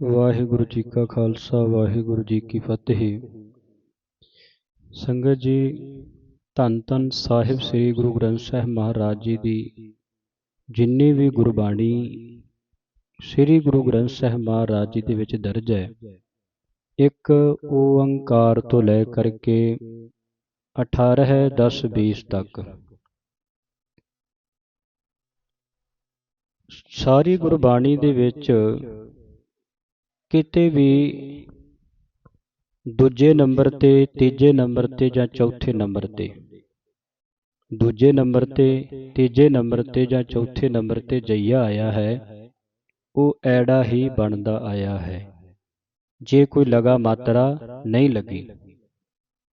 ਵਾਹਿਗੁਰੂ ਜੀ ਕਾ ਖਾਲਸਾ, ਵਾਹਿਗੁਰੂ ਜੀ ਕੀ ਫਤਿਹ। ਸੰਗਤ ਜੀ, ਧੰਨ ਧੰਨ ਸਾਹਿਬ ਸ੍ਰੀ ਗੁਰੂ ਗ੍ਰੰਥ ਸਾਹਿਬ ਮਹਾਰਾਜ ਜੀ ਦੀ ਜਿੰਨੀ ਵੀ ਗੁਰਬਾਣੀ ਸ੍ਰੀ ਗੁਰੂ ਗ੍ਰੰਥ ਸਾਹਿਬ ਮਹਾਰਾਜ ਜੀ ਦੇ ਵਿੱਚ ਦਰਜ ਹੈ, ਇੱਕ ਓੰਕਾਰ ਤੋਂ ਲੈ ਕਰਕੇ 18 10 20 ਤੱਕ। ਸਾਰੀ ਗੁਰਬਾਣੀ ਦੇ ਵਿੱਚ ਕਿਤੇ ਵੀ ਦੂਜੇ ਨੰਬਰ ਤੇ ਤੀਜੇ ਨੰਬਰ ਤੇ ਜਾਂ ਚੌਥੇ ਨੰਬਰ ਤੇ। ਦੂਜੇ ਨੰਬਰ ਤੇ ਤੀਜੇ ਨੰਬਰ ਤੇ ਜਾਂ ਚੌਥੇ ਨੰਬਰ ਤੇ ਜਈਆ ਆਇਆ ਹੈ, ਉਹ ਐੜਾ ਹੀ ਬਣਦਾ ਆਇਆ ਹੈ। ਜੇ ਕੋਈ ਲਗਾ ਮਾਤਰਾ ਨਹੀਂ ਲੱਗੀ,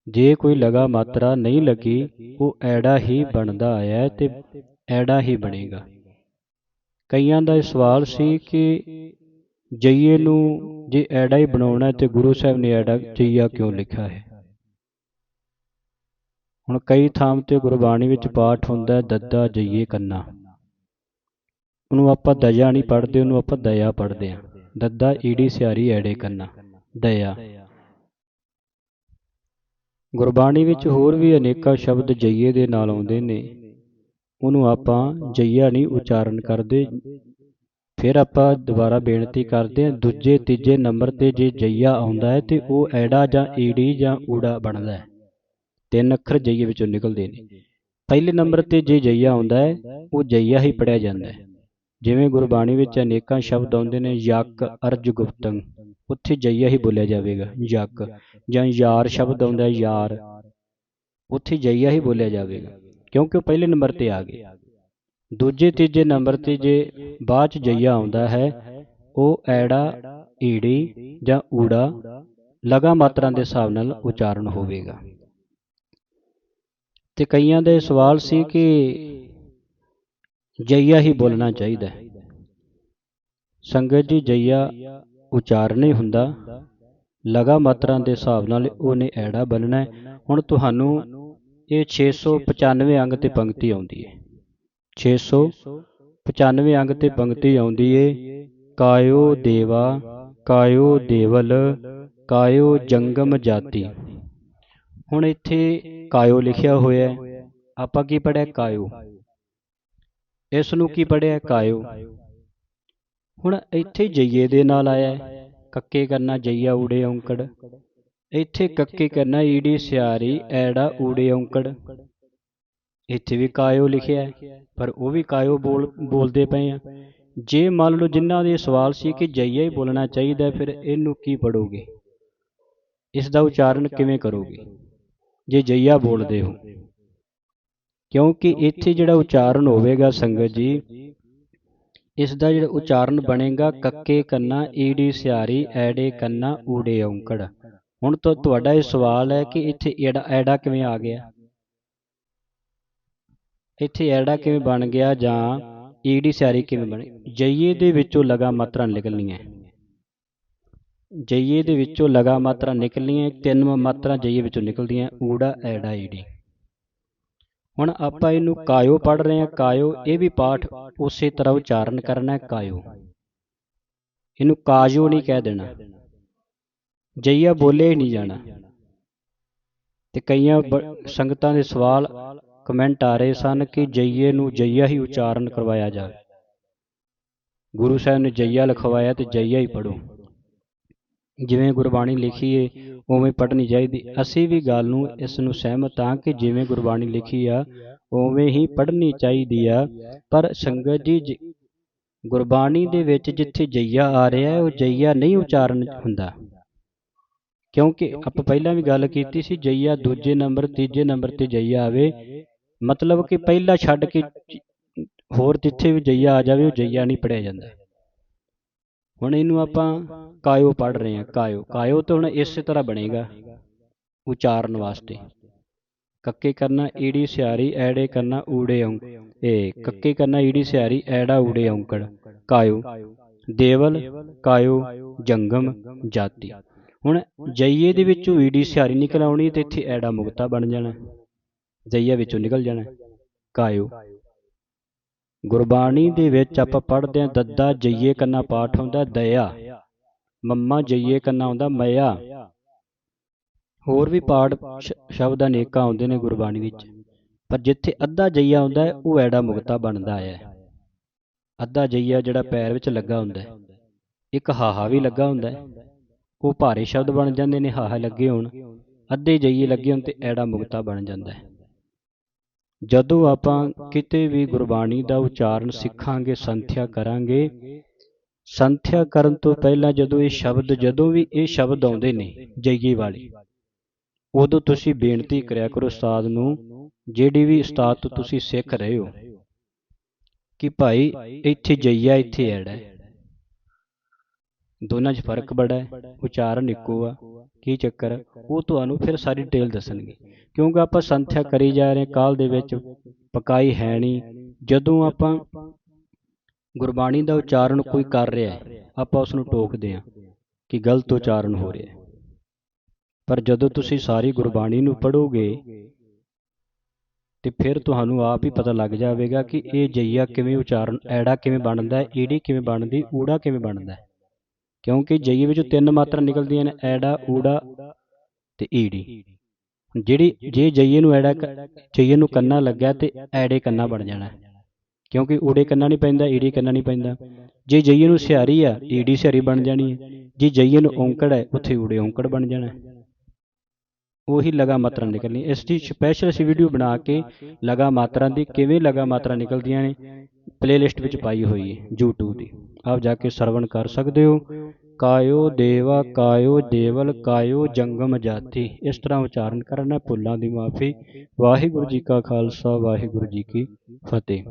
ਜੇ ਕੋਈ ਲਗਾ ਮਾਤਰਾ ਨਹੀਂ ਲੱਗੀ, ਉਹ ਐੜਾ ਹੀ ਬਣਦਾ ਆਇਆ ਹੈ ਤੇ ਐੜਾ ਹੀ ਬਣੇਗਾ। ਕਈਆਂ ਦਾ ਇਹ ਸਵਾਲ ਸੀ ਕਿ ਜਈਏ ਨੂੰ ਜੇ ਐੜਾ ਹੀ ਬਣਾਉਣਾ ਤੇ ਗੁਰੂ ਸਾਹਿਬ ਨੇ ਐੜਾ ਜਈਆ ਕਿਉਂ ਲਿਖਿਆ ਹੈ? ਹੁਣ ਕਈ ਥਾਂ ਤੇ ਗੁਰਬਾਣੀ ਵਿੱਚ ਪਾਠ ਹੁੰਦਾ ਦੱਦਾ ਜਈਏ ਕੰਨਾ। ਉਹਨੂੰ ਆਪਾਂ ਦਇਆ ਨਹੀਂ ਪੜ੍ਹਦੇ, ਉਹਨੂੰ ਆਪਾਂ ਦਇਆ ਪੜ੍ਹਦੇ ਆ ਦੱਦਾ ਈੜੀ ਸਿਆਰੀ ਐੜੇ ਕੰਨਾ, ਦਇਆ। ਗੁਰਬਾਣੀ ਵਿੱਚ ਹੋਰ ਵੀ ਅਨੇਕਾਂ ਸ਼ਬਦ ਜਈਏ ਦੇ ਨਾਲ ਆਉਂਦੇ ਨੇ। ਉਹਨੂੰ ਆਪਾਂ ਜਈਆ ਨਹੀਂ ਉਚਾਰਨ ਕਰਦੇ ਫਿਰ ਆਪਾਂ ਦੁਬਾਰਾ ਬੇਨਤੀ ਕਰਦੇ ਹਾਂ, ਦੂਜੇ, ਤੀਜੇ ਨੰਬਰ ਤੇ ਜੇ ਜਈਆ ਆਉਂਦਾ ਹੈ ਤੇ ਉਹ ਐੜਾ ਜਾਂ ਈੜੀ ਜਾਂ ਊੜਾ ਬਣਦਾ ਹੈ। ਤਿੰਨ ਅੱਖਰ ਜਈਏ ਵਿੱਚੋਂ ਨਿਕਲਦੇ ਨੇ। ਪਹਿਲੇ ਨੰਬਰ ਤੇ ਜੇ ਜਈਆ ਆਉਂਦਾ ਹੈ, ਉਹ ਜਈਆ ਹੀ ਪੜਿਆ ਜਾਂਦਾ ਹੈ। ਜਿਵੇਂ ਗੁਰਬਾਣੀ ਵਿੱਚ ਅਨੇਕਾਂ ਸ਼ਬਦ ਆਉਂਦੇ ਨੇ, ਯਕ ਅਰਜ ਗੁਪਤੰ, ਉੱਥੇ ਜਈਆ ਹੀ ਬੋਲਿਆ ਜਾਵੇਗਾ, ਯਕ। ਜਾਂ ਯਾਰ ਸ਼ਬਦ ਆਉਂਦਾ ਯਾਰ, ਉੱਥੇ ਜਈਆ ਹੀ ਬੋਲਿਆ ਜਾਵੇਗਾ, ਕਿਉਂਕਿ ਉਹ ਪਹਿਲੇ ਨੰਬਰ ਤੇ ਆ ਗਏ। ਦੂਜੇ ਤੀਜੇ ਨੰਬਰ ਤੇ ਜੇ ਬਾਅਦ ਚ ਜਈਆ ਆਉਂਦਾ ਹੈ, ਉਹ ਐੜਾ, ਈੜੀ ਜਾਂ ਊੜਾ ਲਗਾ ਮਾਤਰਾ ਦੇ ਹਿਸਾਬ ਨਾਲ ਉਚਾਰਨ ਹੋਵੇਗਾ। ਤੇ ਕਈਆਂ ਦੇ ਸਵਾਲ ਸੀ ਕਿ ਜਈਆ ਹੀ ਬੋਲਣਾ ਚਾਹੀਦਾ ਹੈ। ਸੰਗਤ ਜੀ, ਜਈਆ ਉਚਾਰਨ ਹੀ ਹੁੰਦਾ, ਲਗਾ ਮਾਤਰਾ ਦੇ ਹਿਸਾਬ ਨਾਲ ਉਹਨੇ ਐੜਾ ਬਣਨਾ ਹੁਣ ਤੁਹਾਨੂੰ ਇਹ 695 ਅੰਗ ਤੇ ਪੰਕਤੀ ਆਉਂਦੀ ਹੈ। 695 ਅੰਗ ਤੇ ਪੰਕਤੀ ਆਉਂਦੀ ਏ। ਕਾਇਓ ਦੇਵਾ, ਕਾਇਓ ਦੇਵਲ, ਕਾਇਓ ਜੰਗਮ ਜਾਤੀ। ਹੁਣ ਇੱਥੇ ਕਾਇਓ ਲਿਖਿਆ ਹੋਇਆ ਹੈ। ਆਪਾਂ ਕੀ ਪੜਿਆ ਕਾਇਓ। ਇਸ ਨੂੰ ਕੀ ਪੜਿਆ ਕਾਇਓ। ਹੁਣ ਇੱਥੇ ਜਈਏ ਦੇ ਨਾਲ ਆਇਆ ਕੱਕੇ ਕਰਨਾ ਜਈਆ ਊੜੇ ਔਂਕੜ। ਇੱਥੇ ਕੱਕੇ ਕਰਨਾ ਈੜੀ ਸਿਆਰੀ ਐੜਾ ਊੜੇ ਔਂਕੜ। ਇੱਥੇ ਵੀ ਕਾਇਓ ਲਿਖਿਆ ਹੈ, ਪਰ ਉਹ ਵੀ ਕਾਇਓ ਬੋਲ ਬੋਲਦੇ ਪਏ ਆ। ਜੇ ਮੰਨ ਲਓ ਜਿਨ੍ਹਾਂ ਦੇ ਸਵਾਲ ਸੀ ਕਿ ਜਈਆ ਹੀ ਬੋਲਣਾ ਚਾਹੀਦਾ, ਫਿਰ ਇਹਨੂੰ ਕੀ ਪੜੋਗੇ? ਇਸ ਦਾ ਉਚਾਰਨ ਕਿਵੇਂ ਕਰੋਗੇ? ਜੇ ਜਈਆ ਬੋਲਦੇ ਹੋ। ਕਿਉਂਕਿ ਇੱਥੇ ਜਿਹੜਾ ਉਚਾਰਨ ਹੋਵੇਗਾ ਸੰਗਤ ਜੀ, ਇਸ ਦਾ ਜਿਹੜਾ ਉਚਾਰਨ ਬਣੇਗਾ, ਕੱਕੇ ਕੰਨਾ, ਈੜੀ ਸਿਆਰੀ, ਐੜੇ ਕੰਨਾ, ਊੜੇ ਔਂਕੜ। ਹੁਣ ਤਾਂ ਤੁਹਾਡਾ ਇਹ ਸਵਾਲ ਹੈ ਕਿ ਇੱਥੇ ਐੜਾ ਐੜਾ ਕਿਵੇਂ ਆ ਗਿਆ? ਇੱਥੇ ਐੜਾ ਕਿਵੇਂ ਬਣ ਗਿਆ ਜਾਂ ਈੜੀ ਸਿਆਰੀ ਕਿਵੇਂ ਬਣੀ? ਜਈਏ ਦੇ ਵਿੱਚੋਂ ਲਗਾ ਮਾਤਰਾ ਨਿਕਲਣੀਆਂ। ਜਈਏ ਦੇ ਵਿੱਚੋਂ ਲਗਾ ਮਾਤਰਾ ਨਿਕਲਣੀਆਂ, ਤਿੰਨ ਮਾਤਰਾ ਜਈਏ ਵਿੱਚੋਂ ਨਿਕਲਦੀਆਂ, ਊੜਾ, ਐੜਾ, ਈੜੀ। ਹੁਣ ਆਪਾਂ ਇਹਨੂੰ ਕਾਇਓ ਪੜ ਰਹੇ ਹਾਂ। ਕਾਇਓ, ਇਹ ਵੀ ਪਾਠ ਉਸੇ ਤਰ੍ਹਾਂ ਉਚਾਰਨ ਕਰਨਾ ਹੈ, ਕਾਇਓ। ਇਹਨੂੰ ਕਾਜੋ ਨਹੀਂ ਕਹਿ ਦੇਣਾ। ਜਈਆ ਬੋਲੇ ਹੀ ਨਹੀਂ ਜਾਣਾ। ਤੇ ਕਈਆਂ ਸੰਗਤਾਂ ਦੇ ਸਵਾਲ ਕਮੈਂਟ ਆ ਰਹੇ ਸਨ ਕਿ ਜਈਏ ਨੂੰ ਜਈਆ ਹੀ ਉਚਾਰਨ ਕਰਵਾਇਆ ਜਾਵੇ। ਗੁਰੂ ਸਾਹਿਬ ਨੇ ਜਈਆ ਲਿਖਵਾਇਆ ਤੇ ਜਈਆ ਹੀ ਪੜੋ ਜਿਵੇਂ ਗੁਰਬਾਣੀ ਲਿਖੀ ਏ, ਉਵੇਂ ਪੜ੍ਹਨੀ ਚਾਹੀਦੀ। ਅਸੀਂ ਵੀ ਗੱਲ ਨੂੰ ਇਸ ਨੂੰ ਸਹਿਮਤ ਹਾਂ ਕਿ ਜਿਵੇਂ ਗੁਰਬਾਣੀ ਲਿਖੀ ਆ, ਉਵੇਂ ਹੀ ਪੜ੍ਹਨੀ ਚਾਹੀਦੀ ਆ। ਪਰ ਸੰਗਤ ਜੀ, ਗੁਰਬਾਣੀ ਦੇ ਵਿੱਚ ਜਿੱਥੇ ਜਈਆ ਆ ਰਿਹਾ ਹੈ, ਉਹ ਜਈਆ ਨਹੀਂ ਉਚਾਰਨ ਹੁੰਦਾ। ਕਿਉਂਕਿ ਆਪਾਂ ਪਹਿਲਾਂ ਵੀ ਗੱਲ ਕੀਤੀ ਸੀ, ਜਈਆ ਦੂਜੇ ਨੰਬਰ, ਤੀਜੇ ਨੰਬਰ ਤੇ ਜਈਆ ਆਵੇ ਮਤਲਬ ਕਿ ਪਹਿਲਾ ਛੱਡ ਕੇ ਹੋਰ ਜਿੱਥੇ ਵੀ ਜਈਆ ਆ ਜਾਵੇ ਉਹ ਜਈਆ ਨਹੀਂ ਪੜਿਆ ਜਾਂਦਾ। ਹੁਣ ਇਹਨੂੰ ਆਪਾਂ ਕਾਇਓ ਪੜ ਰਹੇ ਹਾਂ। ਕਾਇਓ ਕਾਇਓ ਤਾਂ ਹੁਣ ਇਸੇ ਤਰ੍ਹਾਂ ਬਣੇਗਾ। ਉਚਾਰਨ ਵਾਸਤੇ। ਕੱਕੇ ਕਰਨਾ ਈੜੀ ਸਿਆਰੀ ਐੜੇ ਕਰਨਾ ਊੜੇ ਔਂ ਇਹ ਕੱਕੇ ਕਰਨਾ ਈੜੀ ਸਿਆਰੀ ਐੜਾ ਊੜੇ ਔਂਕੜ। ਕਾਇਓ। ਦੇਵਲ ਕਾਇਓ ਜੰਗਮ ਜਾਤੀ। ਹੁਣ ਜਈਏ ਦੇ ਵਿੱਚੋਂ ਈੜੀ ਸਿਆਰੀ ਨਿਕਲ ਆਉਣੀ ਤੇ ਇੱਥੇ ਐੜਾ ਮੁਕਤਾ ਬਣ ਜਾਣਾ। ਜਈਆ ਵਿੱਚੋਂ ਨਿਕਲ ਜਾਣਾ। ਕਾਇਓ, ਗੁਰਬਾਣੀ ਦੇ ਵਿੱਚ ਆਪਾਂ ਪੜ੍ਹਦੇ ਹਾਂ, ਦੱਦਾ ਜਈਏ ਕੰਨਾ ਪਾਠ ਹੁੰਦਾ ਦਇਆ। ਮੰਮਾ ਜਈਏ ਕੰਨਾ ਆਉਂਦਾ, ਮਇਆ। ਹੋਰ ਵੀ ਪਾਠ ਸ਼- ਸ਼ਬਦ ਅਨੇਕਾਂ ਆਉਂਦੇ ਨੇ ਗੁਰਬਾਣੀ ਵਿੱਚ। ਪਰ ਜਿੱਥੇ ਅੱਧਾ ਜਈਆ ਆਉਂਦਾ ਉਹ ਐੜਾ ਮੁਕਤਾ ਬਣਦਾ ਹੈ। ਅੱਧਾ ਜਈਆ ਜਿਹੜਾ ਪੈਰ ਵਿੱਚ ਲੱਗਾ ਹੁੰਦਾ ਇੱਕ ਹਾਹਾ ਵੀ ਲੱਗਾ ਹੁੰਦਾ ਉਹ ਭਾਰੇ ਸ਼ਬਦ ਬਣ ਜਾਂਦੇ ਨੇ, ਹਾਹਾ ਲੱਗੇ ਹੋਣ। ਅੱਧੇ ਜਈਏ ਲੱਗੇ ਹੋਣ ਤੇ ਐੜਾ ਮੁਕਤਾ ਬਣ ਜਾਂਦਾ ਹੈ। ਜਦੋਂ ਆਪਾਂ ਕਿਤੇ ਵੀ ਗੁਰਬਾਣੀ ਦਾ ਉਚਾਰਨ ਸਿੱਖਾਂਗੇ, ਸੰਥਿਆ ਕਰਾਂਗੇ, ਸੰਥਿਆ ਕਰਨ ਤੋਂ ਪਹਿਲਾਂ ਜਦੋਂ ਇਹ ਸ਼ਬਦ, ਜਦੋਂ ਵੀ ਇਹ ਸ਼ਬਦ ਆਉਂਦੇ ਨੇ ਜਈਏ ਵਾਲੇ, ਉਦੋਂ ਤੁਸੀਂ ਬੇਨਤੀ ਕਰਿਆ ਕਰੋ ਉਸਤਾਦ ਨੂੰ, ਜਿਹੜੀ ਵੀ ਉਸਤਾਦ ਤੋਂ ਤੁਸੀਂ ਸਿੱਖ ਰਹੇ ਹੋ, ਕਿ ਭਾਈ ਇੱਥੇ ਜਈਆ ਇੱਥੇ ਐੜਾ ਦੋਨਾਂ 'ਚ ਫ਼ਰਕ ਬੜਾ ਹੈ ਉਚਾਰਨ ਇੱਕੋ ਆ। ਕੀ ਚੱਕਰ? ਉਹ ਤੁਹਾਨੂੰ ਫਿਰ ਸਾਰੀ ਡਿਟੇਲ ਦੱਸਣਗੇ। ਕਿਉਂਕਿ ਆਪਾਂ ਸੰਥਿਆ ਕਰੀ ਜਾ ਰਹੇ ਹਾਂ, ਕਾਲ ਦੇ ਵਿੱਚ ਪਕਾਈ ਹੈ ਨਹੀਂ। ਜਦੋਂ ਆਪਾਂ ਗੁਰਬਾਣੀ ਦਾ ਉਚਾਰਨ ਕੋਈ ਕਰ ਰਿਹਾ ਹੈ, ਆਪਾਂ ਉਸ ਨੂੰ ਟੋਕਦੇ ਹਾਂ ਕਿ ਗਲਤ ਉਚਾਰਨ ਹੋ ਰਿਹਾ ਹੈ। ਪਰ ਜਦੋਂ ਤੁਸੀਂ ਸਾਰੀ ਗੁਰਬਾਣੀ ਨੂੰ ਪੜ੍ਹੋਗੇ ਤੇ ਫਿਰ ਤੁਹਾਨੂੰ ਆਪ ਹੀ ਪਤਾ ਲੱਗ ਜਾਵੇਗਾ ਕਿ ਇਹ ਜਈਆ ਕਿਵੇਂ ਉਚਾਰਨ, ਐੜਾ ਕਿਵੇਂ ਬਣਦਾ ਹੈ ਈੜੀ ਕਿਵੇਂ ਬਣਦੀ, ਊੜਾ ਕਿਵੇਂ ਬਣਦਾ ਹੈ। ਕਿਉਂਕਿ ਜਈਏ ਵਿੱਚੋਂ ਤਿੰਨ ਮਾਤਰਾ ਨਿਕਲਦੀਆਂ ਨੇ ਐੜਾ ਊੜਾ ਤੇ ਈੜੀ। ਜਿਹੜੀ ਜੇ ਜਈਏ ਨੂੰ ਐੜਾ ਜਈਏ ਨੂੰ ਕੰਨਾ ਲੱਗਿਆ ਤੇ ਐੜੇ ਕੰਨਾ ਬਣ ਜਾਣਾ। ਕਿਉਂਕਿ ਊੜੇ ਕੰਨਾ ਨਹੀਂ ਪੈਂਦਾ ਈੜੀ ਕੰਨਾ ਨਹੀਂ ਪੈਂਦਾ। ਜੇ ਜਈਏ ਨੂੰ ਸਿਹਾਰੀ ਆ ਈੜੀ ਸਿਹਾਰੀ ਬਣ ਜਾਣੀ। ਹੈ ਜੇ ਜਈਏ ਨੂੰ ਔਂਕੜ ਹੈ ਉੱਥੇ ਊੜੇ ਔਂਕੜ ਬਣ ਜਾਣਾ। ਉਹੀ ਲਗਾ ਮਾਤਰਾ ਨਿਕਲਣੀ। ਇਸ ਦੀ ਸਪੈਸ਼ਲ ਅਸੀਂ ਵੀਡੀਓ ਬਣਾ ਕੇ ਲਗਾ ਮਾਤਰਾ ਦੀ ਕਿਵੇਂ ਲਗਾ ਮਾਤਰਾ ਨਿਕਲਦੀਆਂ ਨੇ ਪਲੇਲਿਸਟ ਵਿੱਚ ਪਾਈ ਹੋਈ ਹੈ YouTube ਦੀ। ਆਪ ਜਾ ਕੇ ਸਰਵਣ ਕਰ ਸਕਦੇ ਹੋ। ਕਾਇਓ ਦੇਵਾ, ਕਾਇਓ ਦੇਵਲ, ਕਾਇਓ ਜੰਗਮ ਜਾਤੀ। ਇਸ ਤਰ੍ਹਾਂ ਉਚਾਰਨ ਕਰਨਾ ਭੁੱਲਾਂ ਦੀ ਮਾਫੀ। ਵਾਹਿਗੁਰੂ ਜੀ ਕਾ ਖਾਲਸਾ, ਵਾਹਿਗੁਰੂ ਜੀ ਕੀ ਫਤਿਹ।